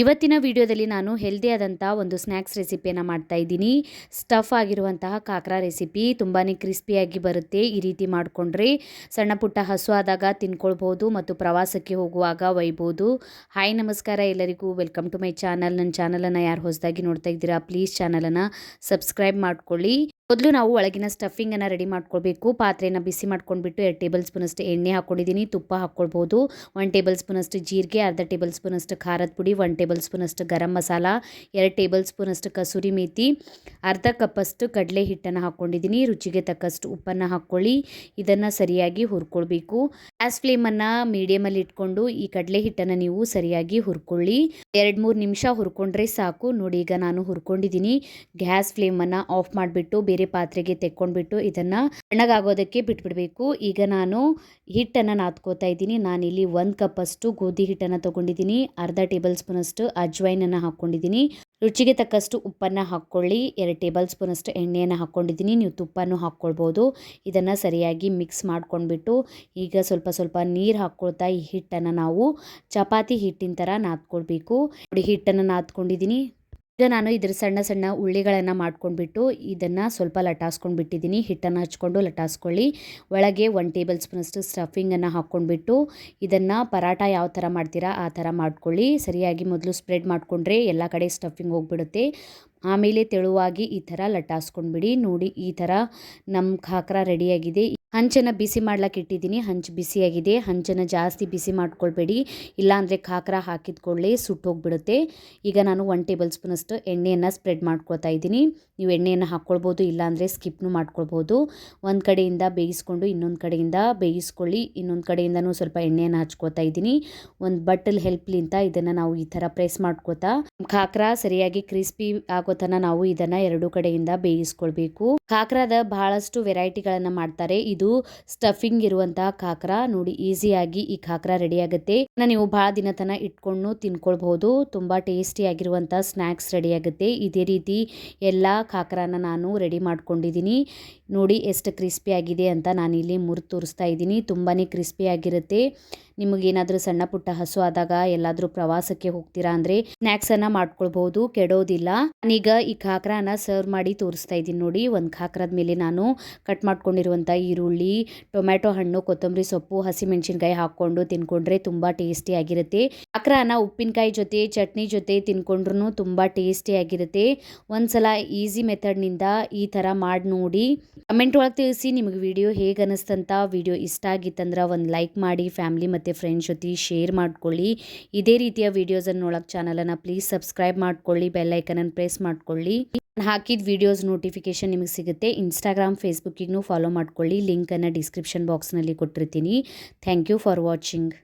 ಇವತ್ತಿನ ವಿಡಿಯೋದಲ್ಲಿ ನಾನು ಹೆಲ್ದಿ ಆದಂಥ ಒಂದು ಸ್ನ್ಯಾಕ್ಸ್ ರೆಸಿಪಿಯನ್ನು ಮಾಡ್ತಾ ಇದ್ದೀನಿ. ಸ್ಟಫ್ ಆಗಿರುವಂತಹ ಕಾಕ್ರಾ ರೆಸಿಪಿ ತುಂಬಾ ಕ್ರಿಸ್ಪಿಯಾಗಿ ಬರುತ್ತೆ. ಈ ರೀತಿ ಮಾಡಿಕೊಂಡ್ರೆ ಸಣ್ಣ ಪುಟ್ಟ ಹಸು ಆದಾಗ ತಿನ್ಕೊಳ್ಬೋದು ಮತ್ತು ಪ್ರವಾಸಕ್ಕೆ ಹೋಗುವಾಗ ಒಯ್ಬೋದು. ಹಾಯ್ ನಮಸ್ಕಾರ ಎಲ್ಲರಿಗೂ. ವೆಲ್ಕಮ್ ಟು ಮೈ ಚಾನಲ್ ನನ್ನ ಚಾನಲನ್ನು ಯಾರು ಹೊಸದಾಗಿ ನೋಡ್ತಾ ಇದ್ದೀರಾ ಪ್ಲೀಸ್ ಚಾನಲನ್ನು ಸಬ್ಸ್ಕ್ರೈಬ್ ಮಾಡ್ಕೊಳ್ಳಿ. ಮೊದಲು ನಾವು ಒಳಗಿನ ಸ್ಟಫಿಂಗನ್ನು ರೆಡಿ ಮಾಡ್ಕೊಳ್ಬೇಕು. ಪಾತ್ರೆನ ಬಿಸಿ ಮಾಡ್ಕೊಂಡ್ಬಿಟ್ಟು ಎರಡು ಟೇಬಲ್ ಸ್ಪೂನಷ್ಟು ಎಣ್ಣೆ ಹಾಕ್ಕೊಂಡಿದ್ದೀನಿ ತುಪ್ಪ ಹಾಕ್ಕೊಳ್ಬೋದು. ಒನ್ ಟೇಬಲ್ ಸ್ಪೂನಷ್ಟು ಜೀರಿಗೆ, ಅರ್ಧ ಟೇಬಲ್ ಸ್ಪೂನಷ್ಟು ಖಾರದ ಪುಡಿ ಒನ್ ಟೇಬಲ್ ಸ್ಪೂನಷ್ಟು ಗರಂ ಮಸಾಲ, ಎರಡು ಟೇಬಲ್ ಸ್ಪೂನಷ್ಟು ಕಸೂರಿ ಮೇಥಿ ಅರ್ಧ ಕಪ್ಪಷ್ಟು ಕಡಲೆ ಹಿಟ್ಟನ್ನು ಹಾಕ್ಕೊಂಡಿದ್ದೀನಿ ರುಚಿಗೆ ತಕ್ಕಷ್ಟು ಉಪ್ಪನ್ನು ಹಾಕ್ಕೊಳ್ಳಿ. ಇದನ್ನು ಸರಿಯಾಗಿ ಹುರ್ಕೊಳ್ಬೇಕು. ಗ್ಯಾಸ್ ಫ್ಲೇಮನ್ನು ಮೀಡಿಯಮಲ್ಲಿ ಇಟ್ಕೊಂಡು ಈ ಕಡಲೆ ಹಿಟ್ಟನ್ನು ನೀವು ಸರಿಯಾಗಿ ಹುರ್ಕೊಳ್ಳಿ. ಎರಡು ಮೂರು ನಿಮಿಷ ಹುರ್ಕೊಂಡ್ರೆ ಸಾಕು. ನೋಡಿ ಈಗ ನಾನು ಹುರ್ಕೊಂಡಿದ್ದೀನಿ. ಗ್ಯಾಸ್ ಫ್ಲೇಮನ್ನು ಆಫ್ ಮಾಡಿಬಿಟ್ಟು ಬೇರೆ ಪಾತ್ರೆಗೆ ತೆಕ್ಕೊಂಡ್ಬಿಟ್ಟು ಇದನ್ನು ತಣ್ಣಗಾಗೋದಕ್ಕೆ ಬಿಟ್ಬಿಡಬೇಕು. ಈಗ ನಾನು ಹಿಟ್ಟನ್ನು ನಾದ್ಕೋತಾ ಇದ್ದೀನಿ. ನಾನಿಲ್ಲಿ ಒಂದು ಕಪ್ಪಷ್ಟು ಗೋಧಿ ಹಿಟ್ಟನ್ನು ತೊಗೊಂಡಿದ್ದೀನಿ. ಅರ್ಧ ಟೇಬಲ್ ಸ್ಪೂನಷ್ಟು ಅಜ್ವೈನನ್ನು ಹಾಕ್ಕೊಂಡಿದ್ದೀನಿ ರುಚಿಗೆ ತಕ್ಕಷ್ಟು ಉಪ್ಪನ್ನು ಹಾಕ್ಕೊಳ್ಳಿ. ಎರಡು ಟೇಬಲ್ ಸ್ಪೂನಷ್ಟು ಎಣ್ಣೆಯನ್ನು ಹಾಕ್ಕೊಂಡಿದ್ದೀನಿ ನೀವು ತುಪ್ಪನ್ನು ಹಾಕ್ಕೊಳ್ಬೋದು. ಇದನ್ನು ಸರಿಯಾಗಿ ಮಿಕ್ಸ್ ಮಾಡ್ಕೊಂಡ್ಬಿಟ್ಟು ಈಗ ಸ್ವಲ್ಪ ಸ್ವಲ್ಪ ನೀರು ಹಾಕ್ಕೊಳ್ತಾ ಈ ಹಿಟ್ಟನ್ನು ನಾವು ಚಪಾತಿ ಹಿಟ್ಟಿನ ಥರ ನಾದ್ಕೊಳ್ಬೇಕು. ನೋಡಿ ಹಿಟ್ಟನ್ನು ನಾದ್ಕೊಂಡಿದ್ದೀನಿ. ಈಗ ನಾನು ಇದ್ರ ಸಣ್ಣ ಸಣ್ಣ ಉಳ್ಳಿಗಳನ್ನು ಮಾಡ್ಕೊಂಡ್ಬಿಟ್ಟು ಇದನ್ನು ಸ್ವಲ್ಪ ಲಟಾಸ್ಕೊಂಡು ಬಿಟ್ಟಿದ್ದೀನಿ. ಹಿಟ್ಟನ್ನು ಹಚ್ಕೊಂಡು ಲಟಾಸ್ಕೊಳ್ಳಿ. ಒಳಗೆ ಒನ್ ಟೇಬಲ್ ಸ್ಪೂನಷ್ಟು ಸ್ಟಫಿಂಗನ್ನು ಹಾಕ್ಕೊಂಡ್ಬಿಟ್ಟು ಇದನ್ನು ಪರಾಟ ಯಾವ ಥರ ಮಾಡ್ತೀರಾ ಆ ಥರ ಮಾಡ್ಕೊಳ್ಳಿ. ಸರಿಯಾಗಿ ಮೊದಲು ಸ್ಪ್ರೆಡ್ ಮಾಡಿಕೊಂಡ್ರೆ ಎಲ್ಲ ಕಡೆ ಸ್ಟಫಿಂಗ್ ಹೋಗ್ಬಿಡುತ್ತೆ. ಆಮೇಲೆ ತೆಳುವಾಗಿ ಈ ಥರ ಲಟ್ಟಾಸ್ಕೊಂಡ್ಬಿಡಿ. ನೋಡಿ ಈ ಥರ ನಮ್ಮ ಖಾಕ್ರ ರೆಡಿಯಾಗಿದೆ. ಹಂಚನ್ನು ಬಿಸಿ ಮಾಡ್ಲಿಕ್ಕೆ ಇಟ್ಟಿದ್ದೀನಿ. ಹಂಚು ಬಿಸಿಯಾಗಿದೆ. ಹಂಚನ್ನು ಜಾಸ್ತಿ ಬಿಸಿ ಮಾಡ್ಕೊಳ್ಬೇಡಿ. ಇಲ್ಲಾಂದರೆ ಖಾಕ್ರ ಕೂಡಲೇ ಸುಟ್ಟೋಗ್ಬಿಡುತ್ತೆ ಈಗ ನಾನು ಒನ್ ಟೇಬಲ್ ಸ್ಪೂನಷ್ಟು ಎಣ್ಣೆಯನ್ನು ಸ್ಪ್ರೆಡ್ ಮಾಡ್ಕೊಳ್ತಾ ಇದ್ದೀನಿ. ನೀವು ಎಣ್ಣೆಯನ್ನು ಹಾಕ್ಕೊಳ್ಬೋದು, ಇಲ್ಲಾಂದರೆ ಸ್ಕಿಪ್ನು ಮಾಡ್ಕೊಳ್ಬೋದು. ಒಂದು ಕಡೆಯಿಂದ ಬೇಯಿಸ್ಕೊಂಡು ಇನ್ನೊಂದು ಕಡೆಯಿಂದ ಬೇಯಿಸ್ಕೊಳ್ಳಿ. ಇನ್ನೊಂದು ಕಡೆಯಿಂದನೂ ಸ್ವಲ್ಪ ಎಣ್ಣೆಯನ್ನು ಹಚ್ಕೋತಾ ಇದ್ದೀನಿ. ಒಂದು ಬಟ್ಟಲ್ ಹೆಲ್ಪ್ಲಿಂತ ಇದನ್ನು ನಾವು ಈ ಥರ ಪ್ರೆಸ್ ಮಾಡ್ಕೋತಾ ಖಾಕ್ರ ಸರಿಯಾಗಿ ಕ್ರಿಸ್ಪಿ ಆಗೋ ತನಕ ನಾವು ಇದನ್ನ ಎರಡು ಕಡೆಯಿಂದ ಬೇಯಿಸ್ಕೊಳ್ಬೇಕು. ಖಾಕ್ರಾದ ಬಹಳಷ್ಟು ವೆರೈಟಿಗಳನ್ನ ಮಾಡ್ತಾರೆ. ಇದು ಸ್ಟಫಿಂಗ್ ಇರುವಂತಹ ಕಾಕ್ರ. ನೋಡಿ, ಈಸಿಯಾಗಿ ಈ ಕಾಕ್ರ ರೆಡಿ ಆಗುತ್ತೆ. ನೀವು ಬಹಳ ದಿನ ತನ ಇಟ್ಕೊಂಡು ತಿನ್ಕೊಳ್ಬಹುದು. ತುಂಬಾ ಟೇಸ್ಟಿ ಆಗಿರುವಂತಹ ಸ್ನಾಕ್ಸ್ ರೆಡಿ ಆಗುತ್ತೆ. ಇದೇ ರೀತಿ ಎಲ್ಲ ಕಾಕ್ರಾನ ನಾನು ರೆಡಿ ಮಾಡ್ಕೊಂಡಿದ್ದೀನಿ. ನೋಡಿ, ಎಷ್ಟು ಕ್ರಿಸ್ಪಿ ಆಗಿದೆ ಅಂತ ನಾನು ಇಲ್ಲಿ ಮುರಿದು ತೋರಿಸ್ತಾ ಇದ್ದೀನಿ. ತುಂಬಾ ಕ್ರಿಸ್ಪಿ ಆಗಿರುತ್ತೆ. ನಿಮಗೇನಾದರೂ ಸಣ್ಣ ಪುಟ್ಟ ಹಸು ಆದಾಗ ಎಲ್ಲಾದರೂ ಪ್ರವಾಸಕ್ಕೆ ಹೋಗ್ತೀರಾ ಅಂದರೆ ಸ್ನ್ಯಾಕ್ಸನ್ನು ಮಾಡ್ಕೊಳ್ಬಹುದು. ಕೆಡೋದಿಲ್ಲ. ನಾನೀಗ ಈ ಖಾಕ್ರಾನ ಸರ್ವ್ ಮಾಡಿ ತೋರಿಸ್ತಾ ಇದ್ದೀನಿ ನೋಡಿ. ಒಂದು ಖಾಕ್ರದ ಮೇಲೆ ನಾನು ಕಟ್ ಮಾಡ್ಕೊಂಡಿರುವಂಥ ಈರುಳ್ಳಿ, ಟೊಮ್ಯಾಟೊ ಹಣ್ಣು, ಕೊತ್ತಂಬರಿ ಸೊಪ್ಪು, ಹಸಿಮೆಣಸಿನ್ಕಾಯಿ ಹಾಕ್ಕೊಂಡು ತಿನ್ಕೊಂಡ್ರೆ ತುಂಬ ಟೇಸ್ಟಿಯಾಗಿರುತ್ತೆ ಖಾಕ್ರಾನ ಉಪ್ಪಿನಕಾಯಿ ಜೊತೆ, ಚಟ್ನಿ ಜೊತೆ ತಿನ್ಕೊಂಡ್ರೂ ತುಂಬ ಟೇಸ್ಟಿಯಾಗಿರುತ್ತೆ ಒಂದ್ಸಲ ಈಸಿ ಮೆಥಡ್ನಿಂದ ಈ ಥರ ಮಾಡಿ ನೋಡಿ. ಕಮೆಂಟ್ ಒಳಗೆ ತಿಳಿಸಿ ನಿಮಗೆ ವಿಡಿಯೋ ಹೇಗೆ ಅನ್ನಿಸ್ತಂತ ವಿಡಿಯೋ ಇಷ್ಟ ಆಗಿತ್ತಂದ್ರೆ ಒಂದು ಲೈಕ್ ಮಾಡಿ ಫ್ಯಾಮಿಲಿ ಮತ್ತು ಫ್ರೆಂಡ್ಸ್ ಜೊತೆ ಶೇರ್ ಮಾಡ್ಕೊಳ್ಳಿ. ಇದೇ ರೀತಿಯ ವಿಡಿಯೋಸನ್ನು ನೋಡೋಕೆ ಚಾನಲನ್ನು ಪ್ಲೀಸ್ ಸಬ್ಸ್ಕ್ರೈಬ್ ಮಾಡ್ಕೊಳ್ಳಿ. ಬೆಲ್ಲೈಕನನ್ನು ಪ್ರೆಸ್ ಮಾಡ್ಕೊಳ್ಳಿ. ನಾನು ಹಾಕಿದ ವಿಡಿಯೋಸ್ ನೋಟಿಫಿಕೇಶನ್ ನಿಮಗೆ ಸಿಗುತ್ತೆ. ಇನ್ಸ್ಟಾಗ್ರಾಮ್ ಫೇಸ್ಬುಕ್ಕಿಗೂ ಫಾಲೋ ಮಾಡ್ಕೊಳ್ಳಿ. ಲಿಂಕನ್ನು ಡಿಸ್ಕ್ರಿಪ್ಷನ್ ಬಾಕ್ಸ್ನಲ್ಲಿ ಕೊಟ್ಟಿರ್ತೀನಿ. Thank you for watching